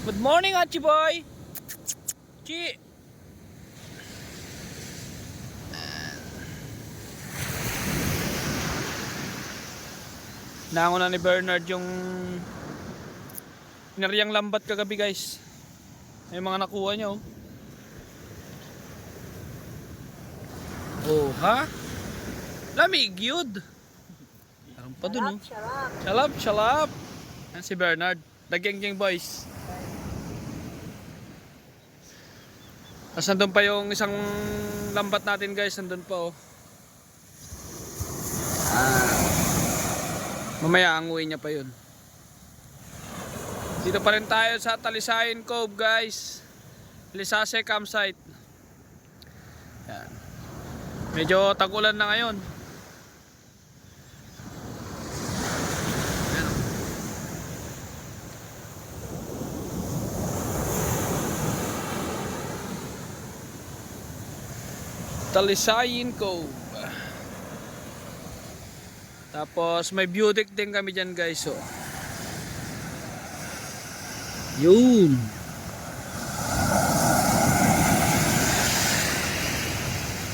Good morning, Achi boy. Chi. Naango na ni Bernard yung inaryang lambat kagabi guys. May mga nakuha niya oh. Oh, ha? Lamig yun. Parang pa dun oh. Sarap. Shalap, shalap. Yan si Bernard. Dagyang boys. Tapos nandun pa yung isang lambat natin guys. Nandun pa oh. Ah. Mamaya anguin niya pa yun. Dito pa rin tayo sa Talisayin Cove guys. Lisase campsite. Yan. Medyo tagulan na ngayon. Talisayin Cove. Tapos may deck din kami dyan guys. Oh. Yun.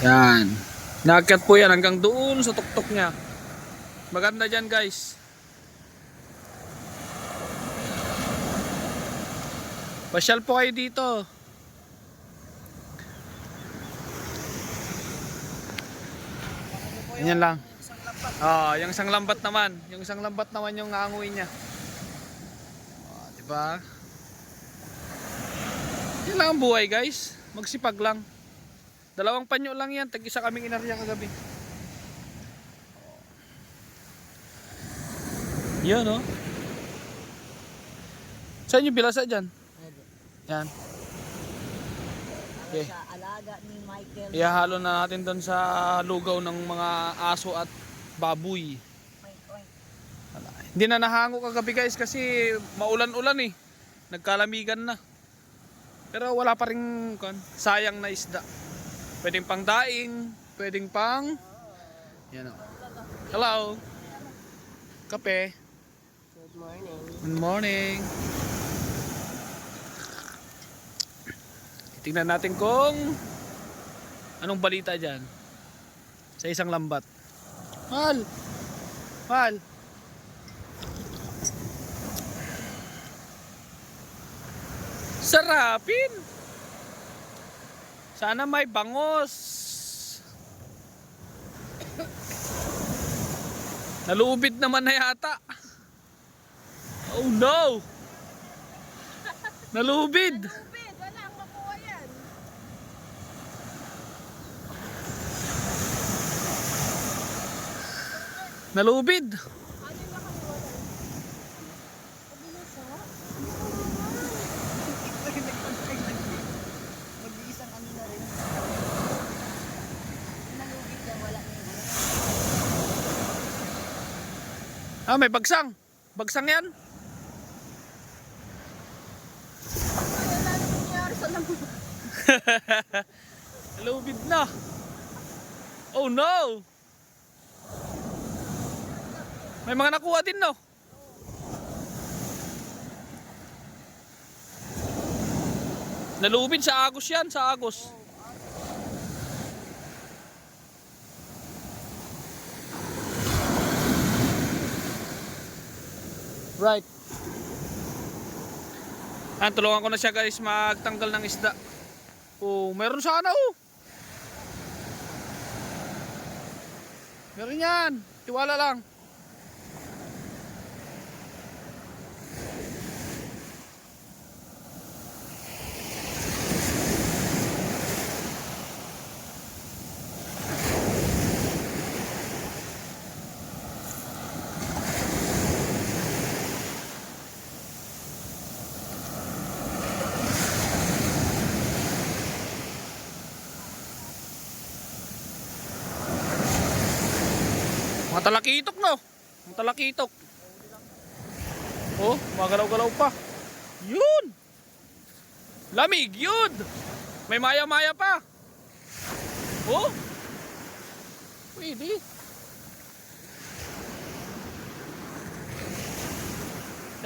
Yan. Naakyat po yan hanggang doon sa tuktok niya. Maganda dyan guys. Pasyal po kayo dito. Yan lang. Ah, yung isang lambat naman. Yung isang lambat naman yung aanguin niya. Ah, di ba? Yan lang ang buhay, guys. Magsipag lang. Dalawang panyo lang yan. Tag-isa kaming inarya kagabi. Yan, oh. Saan yung bilasa dyan? Yan. Okay. Sa alaga ni Michael. Ihahalo na natin doon sa lugaw ng mga aso at baboy. Oink, oink. Wala. Hindi na nahango kagabi guys kasi maulan-ulan eh. Nagkalamigan na. Pero wala pa rin kon, sayang na isda. Pwedeng pang daing, pwedeng pang Yan oh. Hello. Kape. Good morning. Good morning. Tingnan natin kung anong balita dyan sa isang lambat. Mahal! Mahal! Sarapin! Sana may bangos. Nalubid naman na yata. Oh no! Nalubid! Tubig, wala ang makuha yan. Nalubid! Ano yung nakakuha yan? Pabilis ha? Mag-iisang ano na rin. Nalugit yan, wala na yun. Ah, may bagsang! Bagsang yan! Nalubid na! Oh no! May mga nakuha din no? Nalubid sa Agos yan, sa Agos. Right. Ah, tulungan ko na siya guys magtanggal ng isda. Oh, meron sana oh. Meron yan. Tiwala lang. Mga talakitok no. Mga talakitok. Oh, magalaw-galaw pa. Yun. Lamig yun. May maya-maya pa. Oh. Pwede.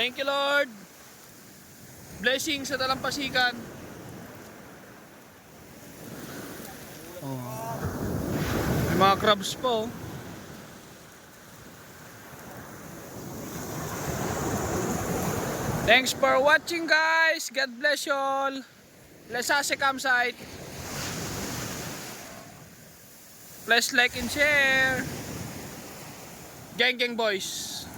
Thank you Lord. Blessing sa dalampasikan. Oh. May mga crabs po. Thanks for watching guys. God bless you all. Let's us campsite. Please like and share. Gang gang boys.